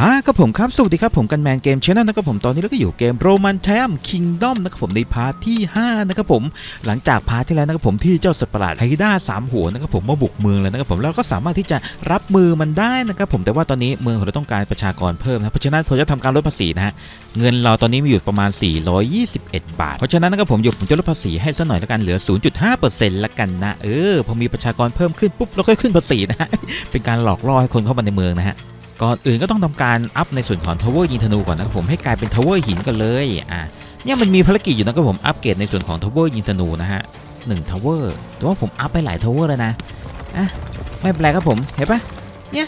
อ่าครับผมครับสวัสดีครับผมกันแมนเกมชแนลนะครับผมตอนนี้เราก็อยู่เกมโรมันแชมคิงดอมนะครับผมในพาร์ทที่ 5 นะครับผมหลังจากพาร์ทที่แล้วนะครับผมที่เจ้าสัตว์ประหลาดไฮด้าสามหัวนะครับผมมาบุกเมืองแล้วนะครับผมแล้วก็สามารถที่จะรับมือมันได้นะครับผมแต่ว่าตอนนี้เมืองของเราต้องการประชากรเพิ่มนะเพราะฉะนั้นผมจะทำการลดภาษีนะฮะเงินเราตอนนี้มีอยู่ประมาณ 421 บาท เพราะฉะนั้นนะครับผมอยู่ผมจะลดภาษีให้สักหน่อยแล้วกันเหลือ 0.5%ละกันนะเออพอมีประชากรเพิ่มขึ้นปุ๊บเราค่อยขึ้นภาษีนะฮะเป็นการหลอกล่อให้คนเข้ามาในเมืองนะฮะ ก่อนอื่นก็ต้องทำการอัพในส่วนของทาวเวอร์ยิงธนูก่อนนะครับผมให้กลายเป็นทาวเวอร์หินกันเลยอะเนี่ยมันมีภารกิจอยู่นะครับผมอัปเกรดในส่วนของทาวเวอร์ยิงธนูนะฮะหนึ่งทาวเวอร์แต่ว่าผมอัพไปหลายทาวเวอร์แล้วนะอะไม่เป็นไรครับผมเห็นปะเนี่ย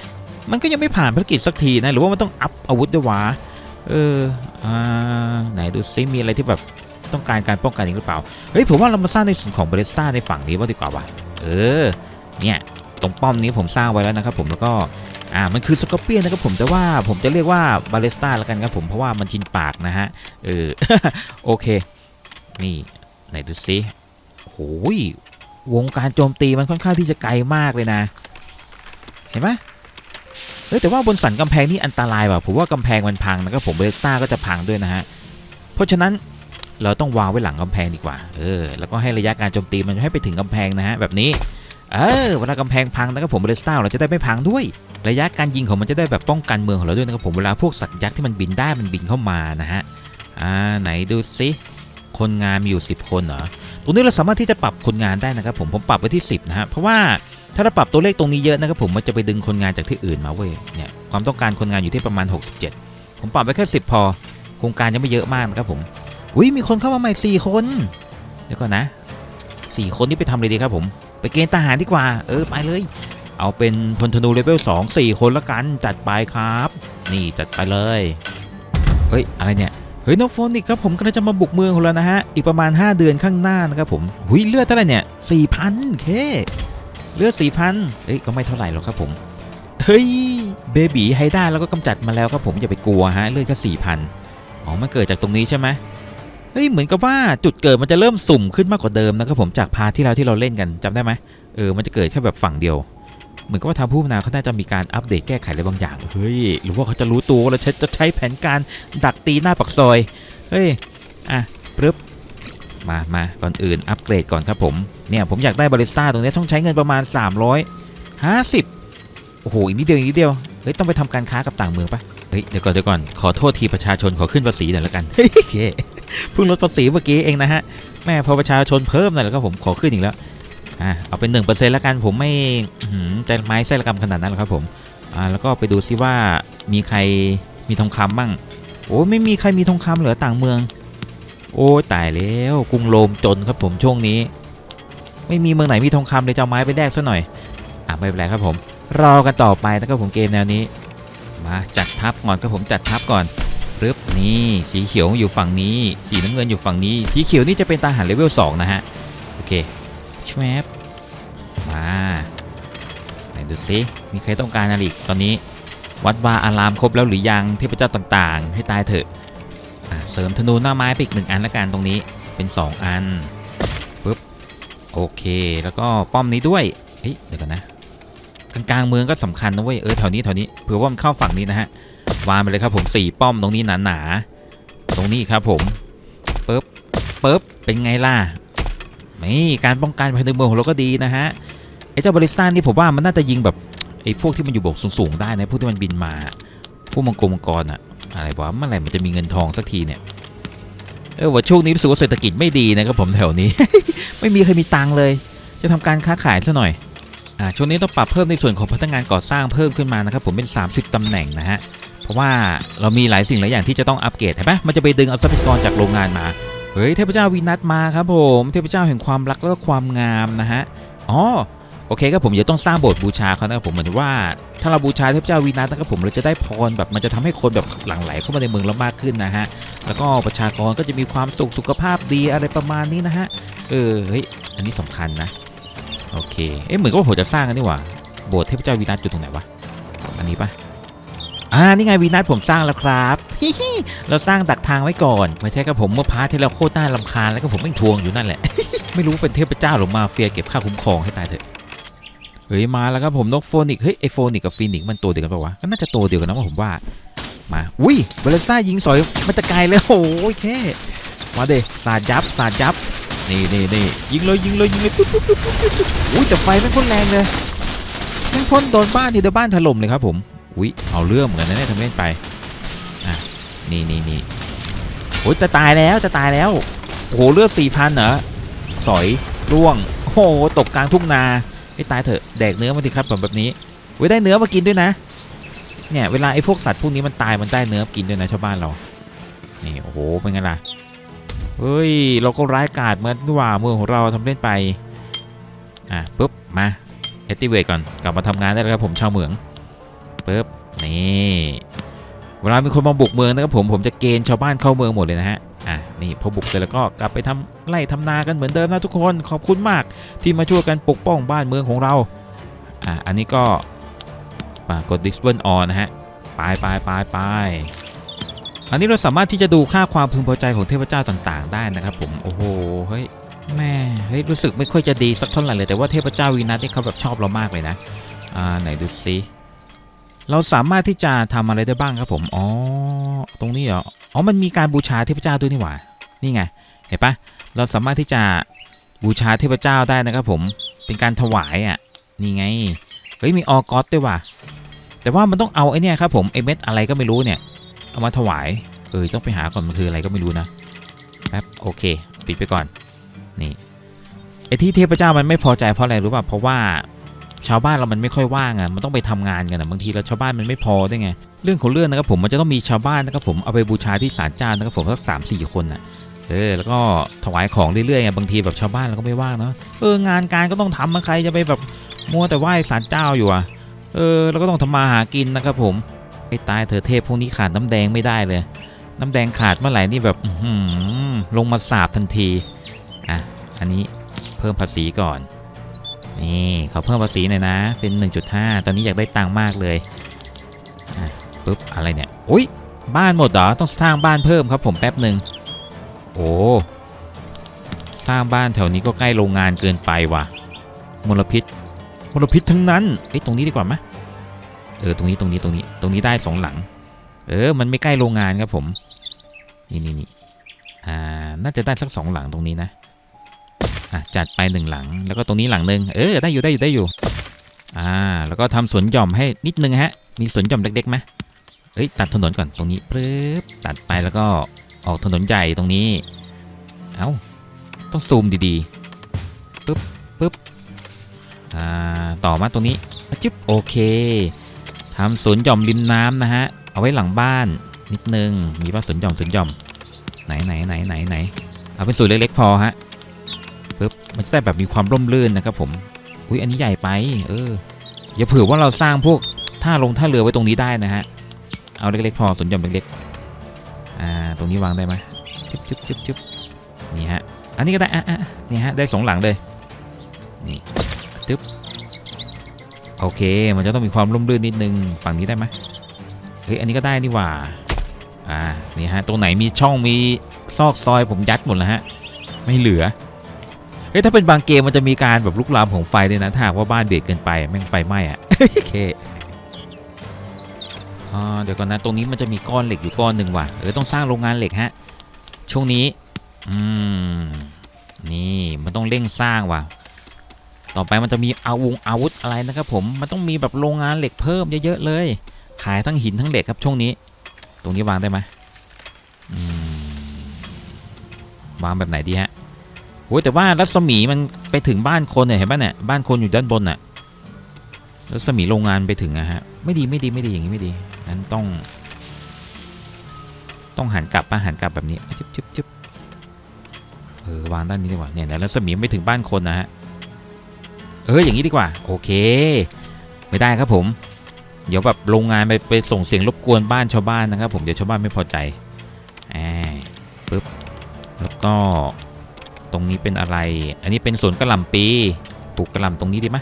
มันก็ยังไม่ผ่านภารกิจสักทีนะหรือว่ามันต้องอัพอาวุธด้วยวะเอออ่าไหนดูซิมีอะไรที่แบบต้องการการป้องกันอีกหรือเปล่าเฮ้ยผมว่าเรามาสร้างในส่วนของเบรสต้าในฝั่งนี้ว่าดีกว่าวะเออเนี่ยตรงป้อมนี้ผมสร้างไว้แล้วนะครับผมแล้วก็ อ่ามันคือสกอร์เปียนนะครับผมแต่ว่าผมจะเรียกว่าบาเลสตาแล้วกันครับผมเพราะว่ามันชินปากนะฮะเออโอเค นี่ไหนดูซิโอ้ยวงการโจมตีมันค่อนข้างที่จะไกลมากเลยนะ เห็นไหมเฮ้แต่ว่าบนสันกำแพงนี่อันตรายว่ะผมว่ากำแพงมันพังนะครับผมบาเลสตาก็จะพังด้วยนะฮะเพราะฉะนั้นเราต้องวางไว้หลังกำแพงดีกว่า เออ แล้วก็ให้ระยะการโจมตีมันให้ไปถึงกำแพงนะฮะแบบนี้ เออเวลากำแพงพังนะครับผมบาเลสตาเราจะได้ไม่พังด้วย ระยะการยิงของมันจะได้แบบป้องกันเมืองของเราด้วยนะครับผมเวลาพวกสัตว์ยักษ์ที่มันบินได้มันบินเข้ามานะฮะอ่าไหนดูสิคนงานมีอยู่ 10 คนเหรอตรงนี้เราสามารถที่จะปรับคนงานได้นะครับผมผมปรับไว้ที่ 10นะฮะเพราะว่าถ้าเราปรับตัวเลขตรงนี้เยอะนะครับผมมันจะไปดึงคนงานจากที่อื่นมาเว้ยเนี่ยความต้องการคนงานอยู่ที่ประมาณ 67 ผมปรับไว้แค่ 10 พอ โครงการยังไม่เยอะมากนะครับผมอุ้ยมีคนเข้ามาใหม่4คนเดี๋ยวก่อนนะ4คนนี้ไปทำอะไรดีครับผม ไปเกณฑ์ทหารดีกว่า เออไปเลย เอาเป็นพลธนูเลเวล2 4 คนละกันจัดไปครับ นี่จัดไปเลย เฮ้ยอะไรเนี่ย เฮ้ยนกโฟนิกครับผมกำลังจะมาบุกเมืองของเรานะฮะ อีกประมาณ 5 เดือนข้างหน้านะครับผมหุยเลือดเท่าไหร่เนี่ย4,000เค เลือด4,000เฮ้ยก็ไม่เท่าไหร่หรอกครับผม เฮ้ยเบบีไฮด้าแล้วก็กำจัดมาแล้วครับผมอย่าไปกลัวฮะเลือดแค่4,000อ๋อมันเกิดจากตรงนี้ใช่ไหม เฮ้ยเหมือนกับว่าจุดเกิดมันจะเริ่มสุ่มขึ้นมากกว่าเดิมนะครับผมจากพาร์ทที่แล้วที่เราเล่นกันจำได้ไหมเออมันจะเกิดแค่แบบฝั่งเดียว เหมือนกับว่าทางผู้พัฒนาเขาน่าจะมีการอัปเดตแก้ไขอะไรบางอย่างเฮ้ยหรือว่าเขาจะรู้ตัวแล้วจะใช้แผนการดักตีหน้าปักซอยเฮ้ยอะปึ๊บมามาก่อนอื่นอัปเกรดก่อนครับผมเนี่ยผมอยากได้บาริสต้าตรงนี้ต้องใช้เงินประมาณ 350โอ้โหอีกนิดเดียวอีกนิดเดียวเฮ้ยต้องไปทำการค้ากับต่างเมืองปะเฮ้ยเดี๋ยวก่อนเดี๋ยวก่อนขอโทษทีประชาชนขอขึ้นภาษีหน่อยละกันเฮ้ย เพิ่งลดภาษีเมื่อกี้เองนะฮะแม่พอประชาชนเพิ่มหน่อยแล้วก็ผมขอขึ้นอีกแล้วอะเอาเป็นหนึ่งเปอร์เซ็นต์แล้วกันผมไม่ใจไม้ไส้ระกำขนาดนั้นหรอกครับผมอ่าแล้วก็ไปดูซิว่ามีใครมีทองคำบ้างโอ้ไม่มีใครมีทองคำเหลือต่างเมือง โอ้ตายแล้วกรุงโรมจนครับผมช่วงนี้ ไม่มีเมืองไหนมีทองคำเลยจะเอาไม้ไปแลกซะหน่อยอะไม่เป็นไรครับผมรอกันต่อไปนะครับผมเกมแนวนี้ มาจัดทัพก่อนครับผมจัดทัพก่อน ปึ๊บนี่สีเขียวอยู่ฝั่งนี้ สีน้ำเงินอยู่ฝั่งนี้ สีเขียวนี่จะเป็นทหารเลเวล2นะฮะ โอเคชวบมาไหนดูซิมีใครต้องการอะไรอีกตอนนี้ วัดวาอารามครบแล้วหรือยังเทพเจ้าต่างๆ ให้ตายเถอะเสริมธนูหน้าไม้ไปอีกหนึ่งอันละกันตรงนี้เป็น 2 อันปุ๊บโอเค แล้วก็ป้อมนี้ด้วยเฮ้ยเดี๋ยวกันนะกลางเมืองก็สำคัญนะเว้ยเออแถวนี้แถวนี้เผื่อว่ามันเข้าฝั่งนี้นะฮะ วางไปเลยครับผมสี่ป้อมตรงนี้หนาๆตรงนี้ครับผมปึ๊บปึ๊บเป็นไงล่ะนี่การป้องกันภายในเมืองของเราก็ดีนะฮะไอ้เจ้าบริษัทนี่ผมว่ามันน่าจะยิงแบบไอ้พวกที่มันอยู่บกสูงๆได้นะพวกที่มันบินมาพวกมังกรมังกรอะอะไรวะเมื่อไหร่มันจะมีเงินทองสักทีเนี่ยเออว่าช่วงนี้รู้สึกว่าเศรษฐกิจไม่ดีนะครับผมแถวนี้ ไม่มีใครมีตังเลย จะทำการค้าขายซะหน่อยอ่าช่วงนี้ต้องปรับเพิ่มในส่วนของพนักงานก่อสร้างเพิ่มขึ้นมานะครับผมเป็น 30ตำแหน่งนะฮะ ราะว่าเรามีหลายสิ่งหลายอย่างที่จะต้องอัปเกรดเห็นปะมันจะไปดึงเอาทรัพยากรจากโรงงานมา เฮ้ยเทพเจ้าวีนัสมาครับผม เทพเจ้าแห่งความรักและความงามนะฮะ อ๋อโอเคครับผมจะต้องสร้างโบสถ์บูชาเขานะครับผมเหมือนว่า ถ้าเราบูชาเทพเจ้าวีนัสนะครับผมเราจะได้พรแบบมันจะทำให้คนแบบหลั่งไหลเข้ามาในเมืองเรามากขึ้นนะฮะแล้วก็ประชากรก็จะมีความสุขสุขภาพดีอะไรประมาณนี้นะฮะเออเฮ้ยอันนี้สำคัญนะโอเคเอ๊ะเหมือนกับผมจะสร้างกันนี่หว่าโบสถ์เทพเจ้าวีนัสจุดตรงไหนวะอันนี้ปะ อ่านี่ไงวีนัสผมสร้างแล้วครับเราสร้างดักทางไว้ก่อนไม่ใช่ครับผมเมื่อพาร์ทที่เราโคตรน่าลำคาญแล้วก็ผมไม่ทวงอยู่นั่นแหละ ไม่รู้เป็นเทพเจ้าหรือมาเฟียเก็บค่าคุ้มครองให้ตายเถอะเฮ้ยมาแล้วครับผมนกโฟนิกเฮ้ยไอโฟนิกกับฟีนิกมันตัวเดียวกันปะวะก็น่าจะตัวเดียวกันนะว่าผมว่ามาอุ้ยเบลซ่ายิงสอยมันจะไกลเลยโอ้ยแค่มาเดสาดยับสาดยับนี่นี่นี่ยิงเลยยิงเลยยิงเลยปุ๊บปุ๊บปุ๊บปุ๊บอุ้ยแต่ไฟแม่พ่นแรงเลยแม่พ่นโดนบ้านทีเดียวบ้านถล่มเลยครับผม อุ้ยเอาเรื่องเหมือนกันนะเนี่ยทำเล่นไปอะนี่นี่นี่โอ้ยจะตายแล้วจะตายแล้วโอ้โหเลือดสี่พันเหรอสอยร่วงโอ้โหตกกลางทุ่งนาไม่ตายเถอะแดกเนื้อมาสิครับแบบแบบนี้อุ้ยได้เนื้อมากินด้วยนะเนี่ยเวลาไอ้พวกสัตว์พวกนี้มันตายมันได้เนื้อกินด้วยนะชาวบ้านเรานี่โอ้โหเป็นไงล่ะเฮ้ยเราก็ร้ายกาจเหมือนว่าเมืองของเราทำเล่นไปอะปุ๊บมาเอติเวตก่อนกลับมาทำงานได้แล้วครับผมชาวเหมือง นี่เวลามีคนมาบุกเมืองนะครับผมผมจะเกณฑ์ชาวบ้านเข้าเมืองหมดเลยนะฮะอะนี่พอบุกเสร็จแล้วก็กลับไปทำไร่ทำนากันเหมือนเดิมนะทุกคนขอบคุณมากที่มาช่วยกันปกป้องบ้านเมืองของเราอะอันนี้ก็มากด disable on นะฮะไปไปไปไปอันนี้เราสามารถที่จะดูค่าความพึงพอใจของเทพเจ้าต่างๆ ได้นะครับผมโอ้โหเฮ้ยแม่เฮ้ยรู้สึกไม่ค่อยจะดีสักเท่าไหร่เลยแต่ว่าเทพเจ้าวีนัสนี่เขาแบบชอบเรามากเลยนะอ่าไหนดูซิ เราสามารถที่จะทำอะไรได้บ้างครับผม อ๋อ ตรงนี้เหรอ อ๋อ มันมีการบูชาเทพเจ้าด้วยนี่หว่า นี่ไง เห็นปะเราสามารถที่จะบูชาเทพเจ้าได้นะครับผม เป็นการถวายอะ นี่ไง เฮ้ย มีออกอสด้วยว่ะ แต่ว่ามันต้องเอาไอ้นี่ครับผมไอ้เม็ดอะไรก็ไม่รู้เนี่ย เอามาถวาย เออ ต้องไปหาก่อนมันคืออะไรก็ไม่รู้นะ แป๊บ โอเค ปิดไปก่อน นี่ไอ้ที่เทพเจ้ามันไม่พอใจเพราะอะไรรู้ป่ะ เพราะว่า ชาวบ้านเรามันไม่ค่อยว่างอะมันต้องไปทำงานกันอะบางทีเราชาวบ้านมันไม่พอด้วยไงเรื่องของเรื่องนะครับผมมันจะต้องมีชาวบ้านนะครับผมเอาไปบูชาที่ศาลเจ้านะครับผมสักสามสี่คนอะเออแล้วก็ถวายของเรื่อยๆไงบางทีแบบชาวบ้านเราก็ไม่ว่างเนาะเอองานการก็ต้องทำมาใครจะไปแบบมัวแต่ไหว้ศาลเจ้าอยู่อะเออเราก็ต้องทำมาหากินนะครับผมไอ้ตายเธอเทพพวกนี้ขาดน้ำแดงไม่ได้เลย น้ำแดงขาดเมื่อไหร่นี่แบบหือลงมาสาบทันทีอะอันนี้เพิ่มภาษีก่อน นี่เขาเพิ่มภาษีหน่อยนะ เป็น 1.5 ตอนนี้อยากได้ตังค์มากเลยปุ๊บอะไรเนี่ยอุ้ยบ้านหมดเหรอต้องสร้างบ้านเพิ่มครับผมแป๊บหนึ่งโอ้สร้างบ้านแถวนี้ก็ใกล้โรงงานเกินไปว่ะมลพิษมลพิษทั้งนั้นเอ้ยตรงนี้ดีกว่าไหมเออตรงนี้ตรงนี้ตรงนี้ตรงนี้ได้สองหลัง เออมันไม่ใกล้โรงงานครับผมนี่นี่นี่อ่าน่าจะได้สักสองหลังตรงนี้นะ จัดไปหนึ่งหลัง แล้วก็ตรงนี้หลังหนึ่งเออได้อยู่ได้อยู่ได้อยู่อ่าแล้วก็ทำสวนหย่อมให้นิดนึงฮะ มีสวนหย่อมเล็กๆไหมเอ้ยตัดถนนก่อนตรงนี้ปึ๊บตัดไปแล้วก็ออกถนนใหญ่ตรงนี้ เอ้าต้องซูมดีๆปึ๊บปึ๊บอ่าต่อมาตรงนี้จึ๊บโอเคทำสวนหย่อมริมน้ำนะฮะเอาไว้หลังบ้านนิดนึงมีป่ะสวนหย่อมสวนหย่อมไหนไหนไหนไหนไหนเอาเป็นสวนเล็กๆพอฮะ มันจะได้แบบมีความร่มรื่นนะครับผมอุ้ยอันนี้ใหญ่ไป เอออย่าเผื่อว่าเราสร้างพวกท่าลงท่าเรือไว้ตรงนี้ได้นะฮะเอาเล็กๆพอสนหย่อมเล็กๆอ่าตรงนี้วางได้ไหมจึ๊บจึ๊บจึ๊บจึ๊บนี่ฮะอันนี้ก็ได้อะอะนี่ฮะได้สองหลังเลยนี่จึ๊บโอเค มันจะต้องมีความร่มรื่นนิดนึงฝั่งนี้ได้ไหมเฮ้ยอันนี้ก็ได้นี่หว่าอ่านี่ฮะตรงไหนมีช่องมีซอกซอยผมยัดหมดแล้วฮะไม่เหลือ เฮ้ยถ้าเป็นบางเกมมันจะมีการแบบลุกลามของไฟด้วยนะถ้าว่าบ้านเบียดเกินไปแม่งไฟไหม้อะโอเคอ่าเดี๋ยวก่อนนะตรงนี้มันจะมีก้อนเหล็กอยู่ก้อนหนึ่งว่ะเออต้องสร้างโรงงานเหล็กฮะช่วงนี้อืมนี่มันต้องเร่งสร้างว่ะ ต่อไปมันจะมีอาวงอาวุธอะไรนะครับผมมันต้องมีแบบโรงงานเหล็กเพิ่มเยอะๆเลย ขายทั้งหินทั้งเหล็กครับช่วงนี้ ตรงนี้วางได้ไหมมวางแบบไหนดีฮะ โอ้ยแต่ว่ารัศมีมันไปถึงบ้านคนเนี่ยเห็นป่ะเนี่ยบ้านคนอยู่ด้านบนน่ะรัศมีโรงงานไปถึงอะฮะไม่ดีไม่ดีไม่ดีอย่างนี้ไม่ดีงั้นต้อง ต้องหันกลับป่ะหันกลับแบบนี้จึ๊บจึ๊บจึ๊บเออวางด้านนี้ดีกว่าเนี่ยแล้วรัศมีไม่ถึงบ้านคนนะฮะเอออย่างนี้ดีกว่า โอเค ไม่ได้ครับผม เดี๋ยวแบบโรงงานไปไปส่งเสียงรบกวนบ้านชาวบ้านนะครับ ผมเดี๋ยวชาวบ้านไม่พอใจแอบปึ๊บแล้วก็ ตรงนี้เป็นอะไร อันนี้เป็นสวนกระหล่ำปี ปลูกกระหล่ำตรงนี้ดีไหม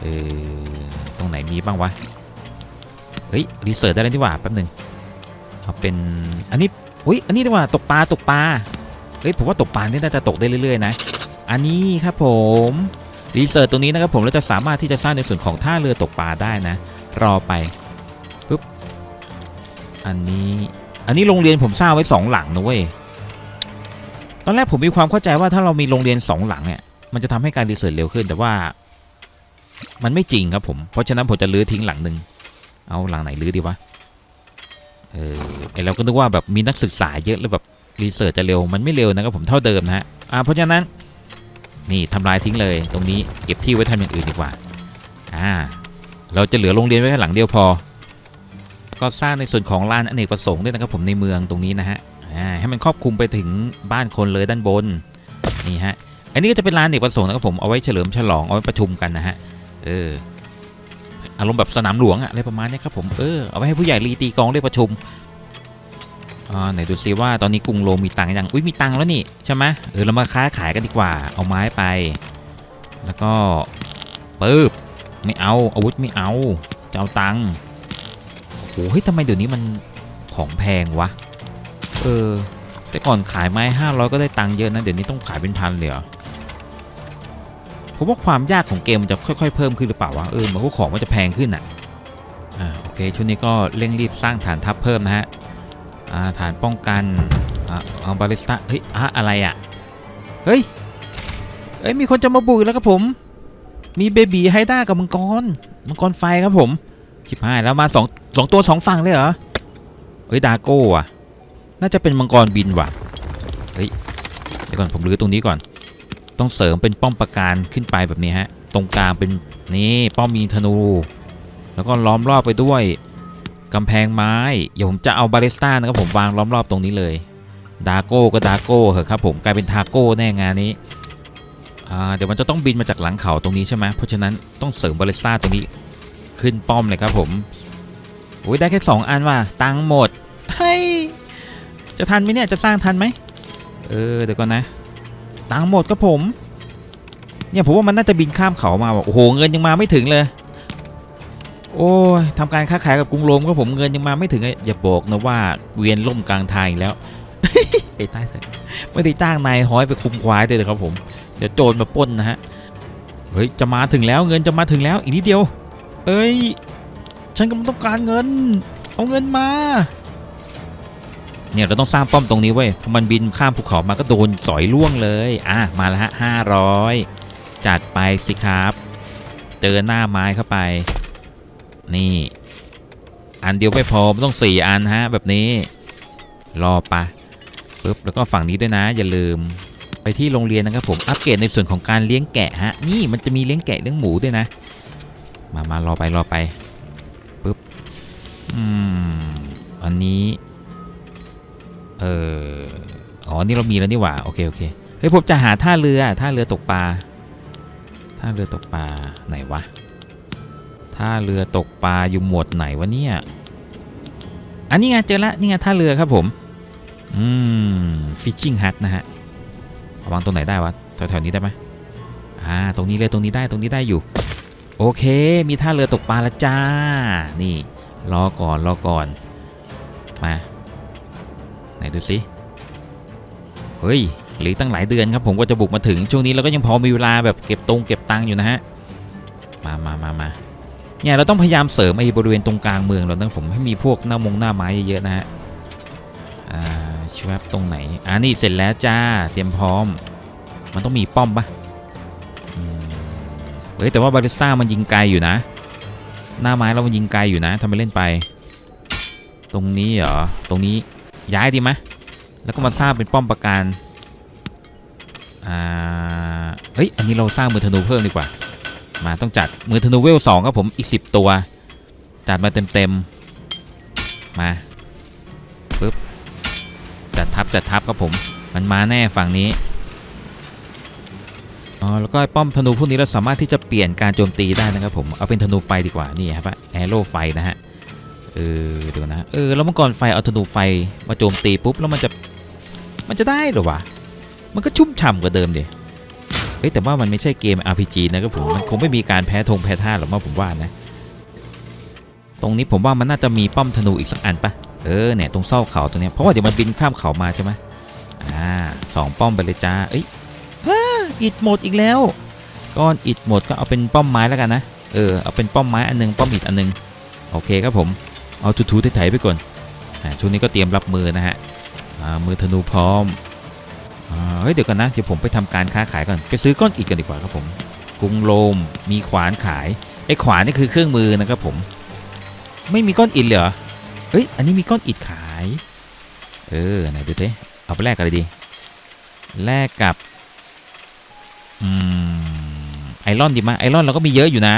เออ ตรงไหนมีบ้างวะ เฮ้ย รีเสิร์ชได้แล้วดีกว่าแป๊บหนึ่งเอาเป็น อันนี้ อุ้ย อันนี้ดีกว่าตกปลาตกปลา เฮ้ย ผมว่าตกปลาเนี่ยน่าจะตกได้เรื่อยๆนะ อันนี้ครับผม รีเสิร์ชตรงนี้นะครับผมเราจะสามารถที่จะสร้างในส่วนของท่าเรือตกปลาได้นะ รอไปปุ๊บ อันนี้ อันนี้โรงเรียนผมสร้างไว้สองหลังนะเว้ย ตอนแรกผมมีความเข้าใจว่าถ้าเรามีโรงเรียนสองหลังเนี่ยมันจะทำให้การรีเสิร์ชเร็วขึ้น แต่ว่า มันไม่จริงครับผม เพราะฉะนั้นผมจะรื้อทิ้งหลังหนึ่งเอาหลังไหนรื้อดีวะเออไอเราก็นึกว่าแบบมีนักศึกษาเยอะแล้วแบบรีเสิร์ชจะเร็วมันไม่เร็วนะครับผมเท่าเดิมนะฮะอ่าเพราะฉะนั้นนี่ทำลายทิ้งเลยตรงนี้เก็บที่ไว้ทำอย่างอื่นดีกว่าอ่าเราจะเหลือโรงเรียนไว้แค่หลังเดียวพอ ก็สร้างในส่วนของลานอเนกประสงค์ด้วยนะครับผมในเมืองตรงนี้นะฮะ ให้มันครอบคลุมไปถึงบ้านคนเลยด้านบนนี่ฮะอันนี้ก็จะเป็นลานเนกประสงค์นะครับผมเอาไว้เฉลิมฉลองเอาไว้ประชุมกันนะฮะเอออารมณ์แบบสนามหลวงอะอะไรประมาณนี้ครับผมเออเอาไว้ให้ผู้ใหญ่รีตีกองเรียกประชุมอ่าไหนดูซิว่าตอนนี้กรุงโรมมีตังค์ยังอุ้ยมีตังค์แล้วนี่ใช่ไหมเออเรามาค้าขายกันดีกว่า เอาไม้ไป แล้วก็ปึ๊บไม่เอาอาวุธไม่เอาจะเอาตังค์โอ้โหเฮ้ยทำไมเดี๋ยวนี้มันของแพงวะ เออ แต่ก่อนขายไม้ห้าร้อยก็ได้ตังค์เยอะนะ เดี๋ยวนี้ต้องขายเป็นพันเลยเหรอผมว่าความยากของเกมมันจะค่อยๆ เพิ่มขึ้นหรือเปล่าวะเออมือนว่าของมันจะแพงขึ้นอะอ่าโอเคช่วงนี้ก็เร่งรีบสร้างฐานทัพเพิ่มนะฮะอ่าฐานป้องกันอ่าเอาบาลิสต้าเฮ้ยอะอะไรอะเฮ้ยเอ้ยมีคนจะมาบุกแล้วครับผม มีเบบีไฮด้ากับมังกรมังกรไฟครับผมชิบหายแล้วมาสองสองตัวสองฝั่งเลยเหรอเฮ้ยดาโก้อะ น่าจะเป็นมังกรบินว่ะ เฮ้ย เดี๋ยวก่อนผมรื้อตรงนี้ก่อน ต้องเสริมเป็นป้อมปราการขึ้นไปแบบนี้ฮะ ตรงกลางเป็นนี่ป้อมมีธนู แล้วก็ล้อมรอบไปด้วยกำแพงไม้ เดี๋ยวผมจะเอาบาริสต้านะครับผมวางล้อมรอบตรงนี้เลย ดาโก้ก็ดาโก้เหอะครับผมกลายเป็นทาโก้แน่งานนี้เดี๋ยวมันจะต้องบินมาจากหลังเขาตรงนี้ใช่ไหมเพราะฉะนั้นต้องเสริมบาริสต้าตรงนี้ขึ้นป้อมเลยครับผมโอ้ยได้แค่ 2 อันว่ะตังหมด เฮ้ย จะทันไหมเนี่ยจะสร้างทันไหมเออเดี๋ยวก่อนนะตังหมดครับผม เนี่ยผมว่ามันน่าจะบินข้ามเขามาว่ะโอ้โหเงินยังมาไม่ถึงเลย โอ้ยทำการค้าขายกับกรุงโรมก็ผมเงินยังมาไม่ถึงเลยอย่าบอกนะว่าเวียนล่มกลางทางแล้วไอ้ใต้เถอะไม่ได้จ้างนายห้อยไปคุมควายเลยครับผมเดี๋ยวโจรมาป้นนะฮะเฮ้ยจะมาถึงแล้วเงินจะมาถึงแล้วอีกนิดเดียว เอ้ย ฉันกำลังต้องการเงิน เอาเงินมา เนี่ยเราต้องสร้างป้อมตรงนี้เว้ยพอมันบินข้ามภูเขามาก็โดนสอยล่วงเลย อะมาแล้วฮะห้าร้อยจัดไปสิครับ เจอหน้าไม้เข้าไป นี่ อันเดียวไม่พอต้องสี่อันฮะ แบบนี้ รอปะปึ๊บแล้วก็ฝั่งนี้ด้วยนะ อย่าลืมไปที่โรงเรียนนะครับผมอัปเกรดในส่วนของการเลี้ยงแกะฮะนี่มันจะมีเลี้ยงแกะเลี้ยงหมูด้วยนะ มามารอไปรอไปปึ๊บอืมอันนี้ เอออ๋อนี่เรามีแล้วนี่หว่าโอเคโอเคเฮ้ยผมจะหาท่าเรือท่าเรือตกปลาท่าเรือตกปลาไหนวะท่าเรือตกปลาอยู่หมวดไหนวะเนี่ยอันนี้ไงเจอละนี่ไงท่าเรือครับผมอืมฟิชชิ่งฮัทนะฮะเอาวางตรงไหนได้วะแถวๆนี้ได้ไหมอ่าตรงนี้เลยตรงนี้ได้ตรงนี้ได้อยู่ โอเค มีท่าเรือตกปลาล้วจ้า นี่ รอก่อนรอก่อนมา ไหนดูสิเฮ้ยหลือตั้งหลายเดือนครับผมก็จะบุกมาถึงช่วงนี้เราก็ยังพอมีเวลาแบบเก็บตรงเก็บตังค์อยู่นะฮะมามามามาเนี่ยเราต้องพยายามเสริมไอ้บริเวณตรงกลางเมืองเราต้องผมให้มีพวกหน้ามงหน้าไม้เยอะๆนะฮะอ่าชวบตรงไหนอ่านี่เสร็จแล้วจ้าเตรียมพร้อม มันต้องมีป้อมปะเฮ้ยแต่ว่าบาริสต้ามันยิงไกลอยู่นะ หน้าไม้เรามันยิงไกลอยู่นะทำไปเล่นไป ตรงนี้เหรอตรงนี้ ย้ายดีไหมแล้วก็มาสร้างเป็นป้อมปราการอ่าเฮ้ยอันนี้เราสร้างมือธนูเพิ่มดีกว่า มาต้องจัดมือธนูเวลสองครับผมอีก 10 ตัว จัดมาเต็มๆมาปึ๊บจัดทับจัดทับครับผมมันมาแน่ฝั่งนี้อ๋อแล้วก็ป้อมธนูพวกนี้เราสามารถที่จะเปลี่ยนการโจมตีได้นะครับผมเอาเป็นธนูไฟดีกว่านี่ครับแอโร่ไฟนะฮะ เออเดี๋ยวนะ เออแล้วเมื่อก่อนไฟเอาธนูไฟมาโจมตีปุ๊บแล้วมันจะมันจะได้หรอวะ มันก็ชุ่มฉ่ำกว่าเดิมดิเฮ้ยแต่ว่ามันไม่ใช่เกม RPG นะครับผมมันคงไม่มีการแพ้ธงแพ้ท่าหรอกว่าผมว่านะ ตรงนี้ผมว่ามันน่าจะมีป้อมธนูอีกสักอันปะเออเนี่ยตรงซอกเขาตรงเนี้ยเพราะว่าเดี๋ยวมันบินข้ามเขามาใช่ไหมอ่าสองป้อมไปเลยจ้าเอ้ยฮ่าอิดหมดอีกแล้วก้อนอิดหมดก็เอาเป็นป้อมไม้แล้วกันนะเออเอาเป็นป้อมไม้อันหนึงป้อมอิดอันหนึงโอเคครับผม เอาถูๆไถๆไปก่อนช่วงนี้ก็เตรียมรับมือนะฮะมือธนูพร้อมเฮ้ยเดี๋ยวกันนะเดี๋ยวผมไปทำการค้าขายก่อนไปซื้อก้อนอิฐกันดีกว่าครับผมกรุงโรมมีขวานขายไอ้ขวานนี่คือเครื่องมือนะครับผม ไม่มีก้อนอิฐเลยเหรอเฮ้ยอันนี้มีก้อนอิฐขาย เออไหนดูเต้เอาไปแลกกันเลยดีแลกกับอืมไอรอนดีมั้ยไอรอนเราก็มีเยอะอยู่นะ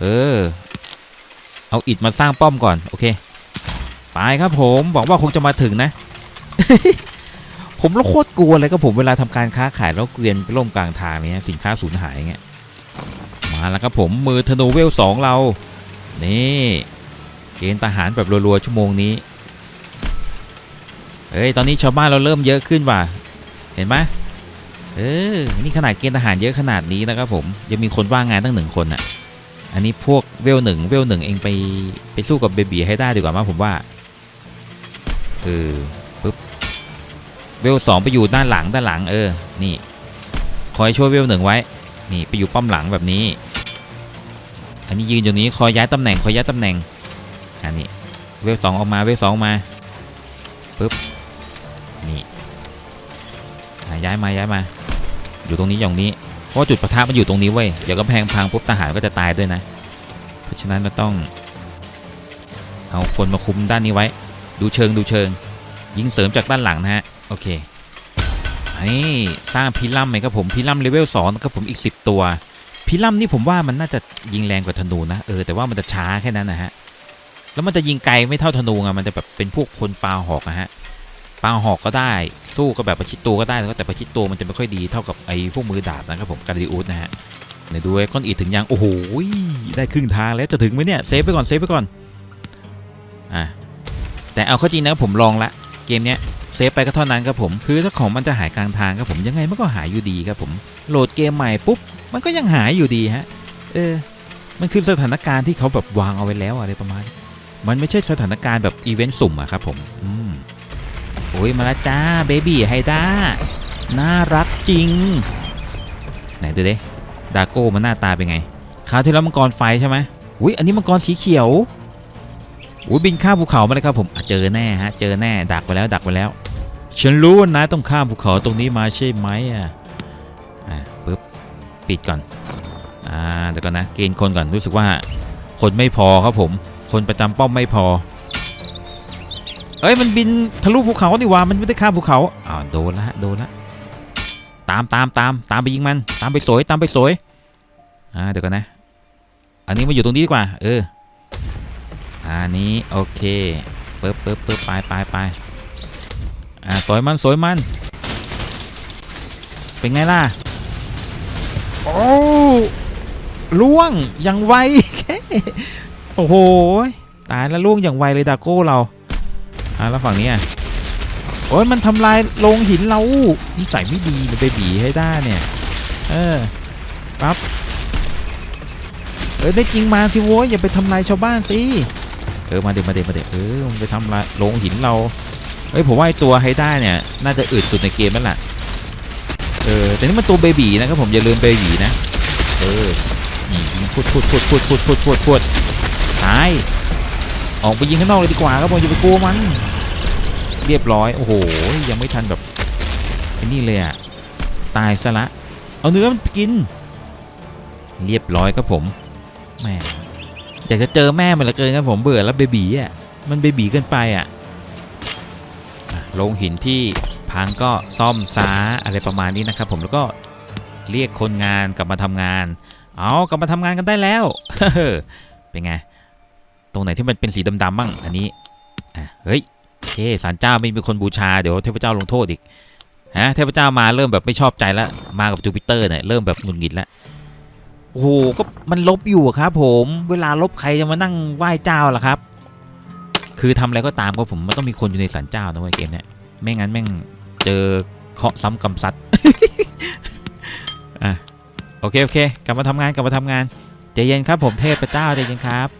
เออ เอาอิฐมาสร้างป้อมก่อน โอเค ไปครับผมบอกว่าคงจะมาถึงนะ ผมแล้วโคตรกลัวเลยครับผมเวลาทำการค้าขายแล้วเกวียนไปล่มกลางทางเนี้ยสินค้าสูญหายเงี้ยมาแล้วครับผมมือธนูเวลสองเรา นี่เกณฑ์ทหารแบบรัวๆชั่วโมงนี้เฮ้ยตอนนี้ชาวบ้านเราเริ่มเยอะขึ้นว่ะเห็นไหมเออนี่ขนาดเกณฑ์ทหารเยอะขนาดนี้นะครับผมยังมีคนว่างงานตั้งหนึ่งคนอะ อันนี้พวกเวลหนึ่งเวลหนึ่งเองไปไปสู้กับเบบีให้ได้ดีกว่ามั้งผมว่าเออปึ๊บเวลสองไปอยู่ด้านหลังด้านหลังเออนี่คอยช่วยเวลหนึ่งไว้นี่ไปอยู่ป้อมหลังแบบนี้ อันนี้ยืนอยู่นี้คอยย้ายตำแหน่งคอยย้ายตำแหน่งอันนี้เวลสองออกมาเวลสองมาปึ๊บนี่ย้ายมาย้ายมา อยู่ตรงนี้อย่างนี้ เพราะจุดประทะมันอยู่ตรงนี้เว้ยเดี๋ยวกำแพงพังปุ๊บทหารก็จะตายด้วยนะ เพราะฉะนั้นเราต้อง เอาคนมาคุมด้านนี้ไว้ ดูเชิงดูเชิง ยิงเสริมจากด้านหลังนะฮะโอเคนี่สร้างพิลัมไหมครับผมพิลัมเลเวล2นะครับผมอีก 10 ตัวพิลัมนี่ผมว่ามันน่าจะยิงแรงกว่าธนูนะเออแต่ว่ามันจะช้าแค่นั้นนะฮะแล้วมันจะยิงไกลไม่เท่าธนูไงมันจะแบบเป็นพวกคนปลาหอกนะฮะ ปลาหอกก็ได้สู้ก็แบบประชิดตัวก็ได้แต่ประชิดตัวมันจะไม่ค่อยดีเท่ากับไอ้พวกมือดาบนะครับผมการดิอุสนะฮะเดี๋ยวดูไอ้ก้อนอิฐถึงยังโอ้โหได้ครึ่งทางแล้วจะถึงไหมเนี่ยเซฟไปก่อนเซฟไปก่อนอะแต่เอาเข้าจริงนะผมลองละเกมเนี้ยเซฟไปก็เท่านั้นครับผมคือถ้าของมันจะหายกลางทางครับผมยังไงมันก็หายอยู่ดีครับผมโหลดเกมใหม่ปุ๊บมันก็ยังหายอยู่ดีฮะเออมันคือสถานการณ์ที่เขาแบบวางเอาไว้แล้วอะไรประมาณ มันไม่ใช่สถานการณ์แบบอีเวนต์สุ่มอะครับผมอืม โอ้ยมาแล้วจ้าเบบี้ไฮด้าน่ารักจริง ไหนดูดิดาโก้มันหน้าตาเป็นไงคราวที่แล้วมังกรไฟใช่ไหมอุ้ยอันนี้มังกรสีเขียวอุ้ยบินข้ามภูเขามาเลยครับผมเจอแน่ฮะเจอแน่ดักไปแล้วดักไปแล้ว ฉันรู้ว่านายต้องข้ามภูเขาตรงนี้มาใช่ไหมอะอะปึ๊บปิดก่อนอ่าเดี๋ยวก่อนนะเกณฑ์คนก่อนรู้สึกว่า คนไม่พอครับผม คนประจำป้อมไม่พอ เอ้ยมันบินทะลุภูเขานี่หว่ามันไม่ได้ข้ามภูเขาอ้าวโดนละโดนละตามตามตามตามไปยิงมัน ตามไปสวยตามไปสวยอ่าเดี๋ยวกันนะ อันนี้มาอยู่ตรงนี้ดีกว่า เอออันนี้โอเคเปิ๊บเปิ๊บเปิ๊บไปไปไปอ่าสวยมันสวยมัน เป็นไงล่ะโอ้ล่วงอย่างไวโอ้โหตายแล้วล่วงอย่างไวเลยดาโก้เรา อะแล้วฝั่งนี้อะโอ้ยมันทำลายโรงหินเรานิสัยไม่ดีเลยไปบีให้ได้เนี่ย เออปั๊บเออได้จริงมาสิโว้ยอย่าไปทำลายชาวบ้านสิเออมาเดี๋ยวมาเดี๋ยวมาเดี๋ยวเออมันไปทำลายโรงหินเราเฮ้ยผมว่าไอตัวไฮด้าเนี่ยน่าจะอึดสุดในเกมนั่นแหละเออแต่นี่มันตัวเบบีนะครับผมอย่าลืมเบบีนะเออนี่พูดพูดพูดพูดพูดพูดพูดพูดตาย ออกไปยิงข้างนอกเลยดีกว่าครับผมอย่าไปกลัวมัน เรียบร้อย โอ้โห ยังไม่ทันแบบนี่เลยอะตายซะละ เอาเนื้อมันกิน เรียบร้อยครับผมแม่อยากจะเจอแม่มันเลือเกินครับผมเบื่อแล้วเบบีอะมันเบบีเกินไปอะลงหินที่พังก็ซ่อมซ้าอะไรประมาณนี้นะครับผมแล้วก็เรียกคนงานกลับมาทำงาน เอากลับมาทำงานกันได้แล้ว เป็นไง ตรงไหนที่มันเป็นสีดำๆบ้างอันนี้อะเฮ้ยเคศาลเจ้าไม่มีคนบูชาเดี๋ยวเทพเจ้าลงโทษอีกฮะเทพเจ้ามาเริ่มแบบไม่ชอบใจแล้วมากับจูปิเตอร์เนี่ยเริ่มแบบหงุดหงิดแล้วโอ้โหก็มันลบอยู่ครับผมเวลาลบใครจะมานั่งไหว้เจ้าล่ะครับ คือทำอะไรก็ตามก็ผมมันต้องมีคนอยู่ในศาลเจ้านะเว้ยเกมเนี่ยไม่งั้นแม่งเจอเคาะซ้ำกำซัดอะโอเคโอเค กลับมาทำงานกลับมาทำงานใจเย็นครับผมเทพเจ้าใจเย็นครับ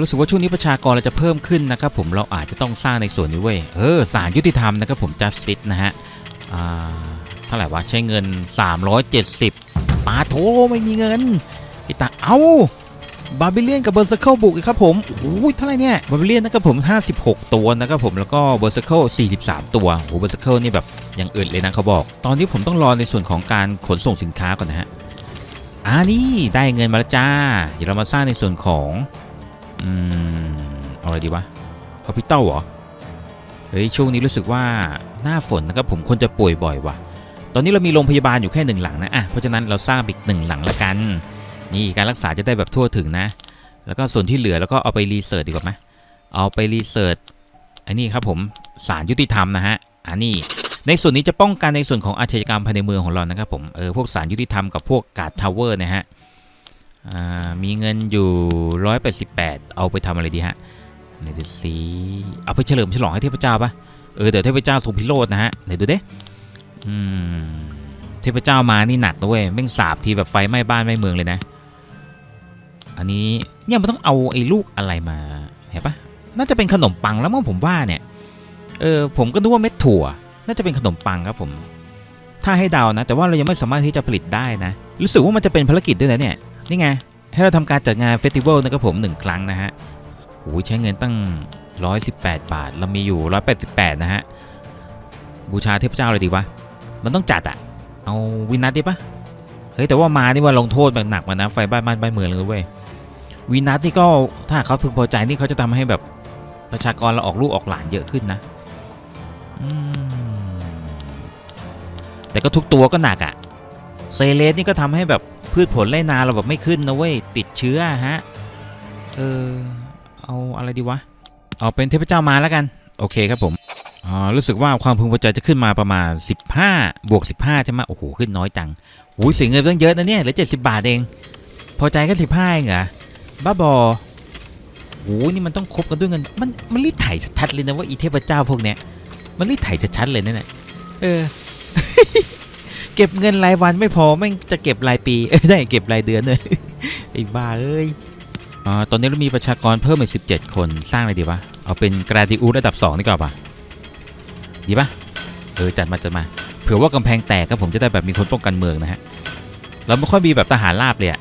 รู้สึกว่าช่วงนี้ประชากรเราจะเพิ่มขึ้นนะครับผมเราอาจจะต้องสร้างในส่วนนี้เว้ยเออศาลยุติธรรมนะครับผมจัสติสนะฮะอ่าเท่าไหร่วะใช้เงิน 370ปาโถไม่มีเงินพี่ตาเอาบาบิเลียนกับเบอร์เซเคิลบุกอีกครับผมโอ้ยเท่าไหร่เนี่ยบาบิเลียนนะครับผม 56 ตัวนะครับผมแล้วก็เบอร์เซเคิล43 ตัวโอ้เบอร์เซเคิลนี่แบบยังอึดเลยนะเขาบอก ตอนนี้ผมต้องรอในส่วนของการขนส่งสินค้าก่อนนะฮะอ่านี่ได้เงินมาแล้วจ้า เดี๋ยวเรามาสร้างในส่วนของ อืม เอาอะไรดีวะฮอปิตอลเหรอ เฮ้ย ช่วงนี้รู้สึกว่าหน้าฝนนะครับผมคนจะป่วยบ่อยว่ะ ตอนนี้เรามีโรงพยาบาลอยู่แค่หนึ่งหลังนะ อะ เพราะฉะนั้นเราสร้างอีกหนึ่งหลังละกัน นี่การรักษาจะได้แบบทั่วถึงนะ แล้วก็ส่วนที่เหลือแล้วก็เอาไปรีเสิร์ชดีกว่าไหมเอาไปรีเสิร์ชอันนี้ครับผมสารยุติธรรมนะฮะ อันนี้ในส่วนนี้จะป้องกันในส่วนของอาชญากรรมภายในเมืองของเรานะครับผม เออ พวกสารยุติธรรมกับพวกการ์ดทาวเวอร์นะฮะ มีเงินอยู่ 188 เอาไปทำอะไรดีฮะไหนดูสิเอาไปเฉลิมฉลองให้เทพเจ้าปะเออเดี๋ยวเทพเจ้าทรงพิโรธนะฮะไหนดูดิอืมเทพเจ้ามานี่หนักนะเว้ยแม่งสาบทีแบบไฟไหม้บ้านไหม้เมืองเลยนะ อันนี้เนี่ยมันต้องเอาไอ้ลูกอะไรมาเห็นปะน่าจะเป็นขนมปังแล้วมั้งผมว่าเนี่ยเออผมก็นึกว่าเม็ดถั่ว น่าจะเป็นขนมปังครับผม ถ้าให้เดานะ แต่ว่าเรายังไม่สามารถที่จะผลิตได้นะ รู้สึกว่ามันจะเป็นภารกิจด้วยนะเนี่ย นี่ไง ให้เราทำการจัดงานเฟสติวัลนะครับผมหนึ่งครั้งนะฮะโอ้ยใช้เงินตั้ง 118 บาท เรามีอยู่ 188 นะฮะ บูชาเทพเจ้าเลยดีวะ มันต้องจัดอะเอาวินัทดิปะเฮ้ยแต่ว่ามานี่ว่าลงโทษแบบหนักมานะไฟบ้านบ้านบ้านเมืองเลยเว้ยวินัทนี่ก็ถ้าเขาพึงพอใจนี่เขาจะทำให้แบบประชากรเราออกลูกออกหลานเยอะขึ้นนะแต่ก็ทุกตัวก็หนักอะเซเลสนี่ก็ทำให้แบบ พืชผลไรนาเราแบบไม่ขึ้นนะเว้ยติดเชื้อฮะ เออ เอาอะไรดีวะ เอาเป็นเทพเจ้ามาแล้วกัน โอเคครับผมอ๋อรู้สึกว่าความพึงพอใจจะขึ้นมาประมาณ 15 บวก 15 ใช่ไหมโอ้โห ขึ้นน้อยจังโอ้ยเสียเงินตั้งเยอะนะเนี่ยเหลือ70 บาทเอง พอใจแค่15เองเหรอบ้าบอโอ้ยนี่มันต้องคบกันด้วยเงินมันมันรีดไถชัดเลยนะว่าอีเทพเจ้าพวกเนี้ยมันรีดไถชัดเลยนั่นแหละเออ เก็บเงินรายวันไม่พอแม่งจะเก็บรายปีไม่ใช่เก็บรายเดือนเลยไอ้บ้าเอ้ยอ่าตอนนี้เรามีประชากรเพิ่มอีก17คนสร้างอะไรดีวะ เอาเป็นกราดิอูระดับ2ดีกว่าปะดีปะเออจัดมาจัดมา เผื่อว่ากำแพงแตกครับผมจะได้แบบมีคนป้องกันเมืองนะฮะ เราไม่ค่อยมีแบบทหารราบเลยอะ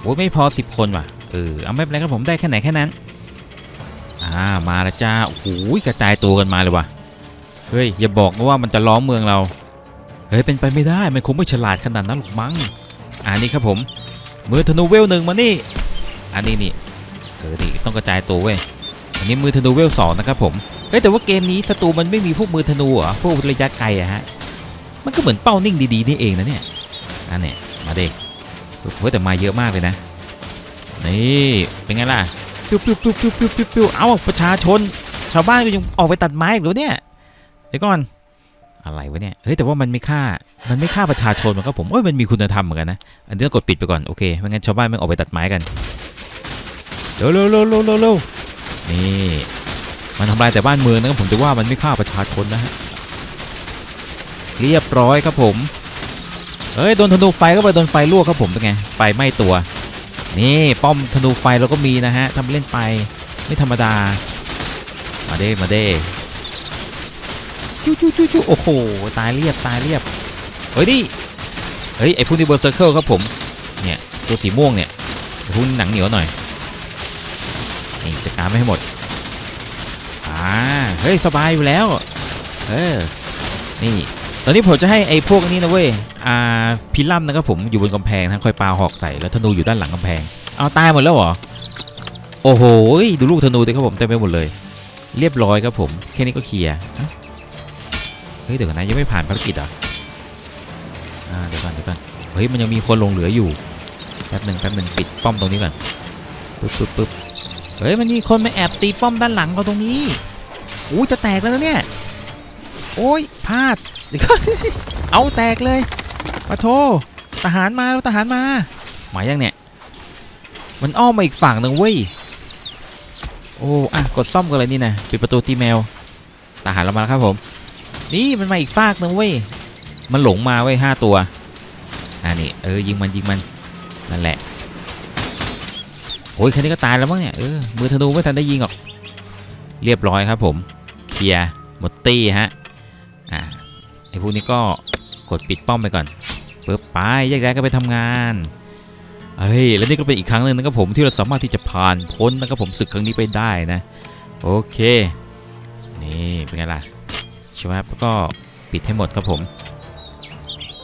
โอ้ยไม่พอ10คนว่ะ เออเอาไม่เป็นไรครับผมได้แค่ไหนแค่นั้น อ่ามาล้วจ้าโอ้โหกระจายตัวกันมาเลยว่ะ เฮ้ยอย่าบอกนะว่ามันจะล้อมเมืองเรา เฮ้ยเป็นไปไม่ได้มันคงไม่ฉลาดขนาดนั้นหรอกมั้งอ่านี่ครับผมมือธนูเวลหนึ่งมานี่ อันนี้นี่เออนี่ต้องกระจายตัวเว้ยอันนี้มือธนูเวลสองนะครับผมเฮ้ยแต่ว่าเกมนี้ศัตรูมันไม่มีพวกมือธนูเหรอพวกระยะไกลอะฮะมันก็เหมือนเป้านิ่งดีๆนี่เองนะเนี่ยอันเนี้ยมาเด็กเฮ้ยแต่มาเยอะมากเลยนะนี่เป็นไงล่ะปิ้วปิ้วปิ้วปิ้วปิ้วปิ้วปิ้วเอ้าประชาชน ชาวบ้านก็ยังออกไปตัดไม้อีกแล้วเนี่ยเดี๋ยวก่อน อะไรวะเนี่ย เฮ้ยแต่ว่ามันไม่ฆ่า มันไม่ฆ่าประชาชนมันก็ผมเอ้ยมันมีคุณธรรมเหมือนกันนะ อันนี้กดปิดไปก่อน โอเค ไม่งั้นชาวบ้านไม่ออกไปตัดไม้กันเร็วเร็วเร็วเร็วเร็วเร็วนี่มันทำลายแต่บ้านเมืองนะครับผมแต่ว่ามันไม่ฆ่าประชาชนนะฮะ เรียบร้อยครับผมเอ้ยโดนธนูไฟก็ไปโดนไฟลวกครับผมเป็นไง ไฟไหม้ตัว นี่ป้อมธนูไฟเราก็มีนะฮะทำเล่นไปไม่ธรรมดา มาเด้มาเด้ จู้จู้จู้จู้โอ้โห ตายเรียบ ตายเรียบ เฮ้ยนี่เฮ้ย ไอพวกนี้เบอร์เซอร์เคิลครับผม เนี่ย ตัวสีม่วงเนี่ยไอ้พวกนี้หนังเหนียวหน่อยนี่จัดการไม่ให้หมด อ่า เฮ้ย สบายอยู่แล้ว เออ นี่ ตอนนี้ผมจะให้ไอ้พวกนี้นะเว้ย อ่า พิลัมนะครับผม อยู่บนกำแพงนะคอยปาหอกใส่แล้วธนูอยู่ด้านหลังกำแพง เอาตายหมดแล้วเหรอ โอ้โห ดูลูกธนูดิครับผมเต็มไปหมดเลย เรียบร้อยครับผม แค่นี้ก็เคลียร์ เฮ้ยเดี๋ยวก่อนนะยังไม่ผ่านภารกิจเหรออ่าเดี๋ยวก่อนเดี๋ยวก่อนเฮ้ยมันยังมีคนลงเหลืออยู่แป๊บหนึ่งแป๊บหนึ่งปิดป้อมตรงนี้ก่อนปึ๊บปึ๊บปึ๊บเฮ้ยมันมีคนมาแอบตีป้อมด้านหลังเราตรงนี้อู้จะแตกแล้วเนี่ยโอ้ยพลาดเดี๋ยวก่อนเอาแตกเลยปะโททหารมาแล้วทหารมาหมายยังเนี่ยมันอ้อมมาอีกฝั่งหนึ่งเว้ยโอ้อะกดซ่อมกันเลยนี่นะปิดประตูตีแมวทหารเรามาแล้วครับผม นี่มันมาอีกฝากนึงเว้ย มันหลงมาเว้ยห้าตัว อ่านี่เออยิงมันยิงมันนั่นแหละโอ้ยแค่นี้ก็ตายแล้วมั้งเนี่ยเออมือธนูไม่ทันได้ยิงหรอก เรียบร้อยครับผมเคลียร์หมดตี้ฮะ อ่าไอ้พวกนี้ก็กดปิดป้อมไปก่อนปึ๊ไปแยกย้ายกันไปทำงานเฮ้ยและนี่ก็เป็นอีกครั้งหนึ่งนะครับผมที่เราสามารถที่จะผ่านพ้นนะครับผมศึกครั้งนี้ไปได้นะ โอเค นี่เป็นไงล่ะ ช่ไหมแล้วก็ปิดให้หมดครับผม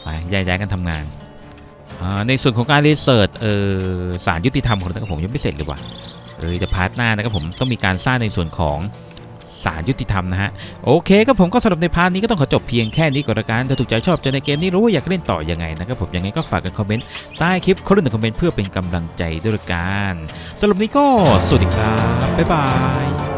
ไปย้ายๆกันทำงาน ในส่วนของการรีเสิร์ชเออสารยุติธรรมของเรานะครับผมยังไม่เสร็จเลยว่ะเออจะพาร์ทหน้านะครับผมต้องมีการสร้างในส่วนของสารยุติธรรมนะฮะโอเคครับผมก็สำหรับในพาร์ทนี้ก็ต้องขอจบเพียงแค่นี้ก่อนละกันถ้าถูกใจชอบใจในเกมนี้รู้ว่าอยากเล่นต่อยังไงนะครับผมยังไงก็ฝากกันคอมเมนต์ใต้คลิปคนละหนึ่งคอมเมนต์เพื่อเป็นกำลังใจด้วยละกันสำหรับวันนี้ก็สวัสดีครับบ๊ายบาย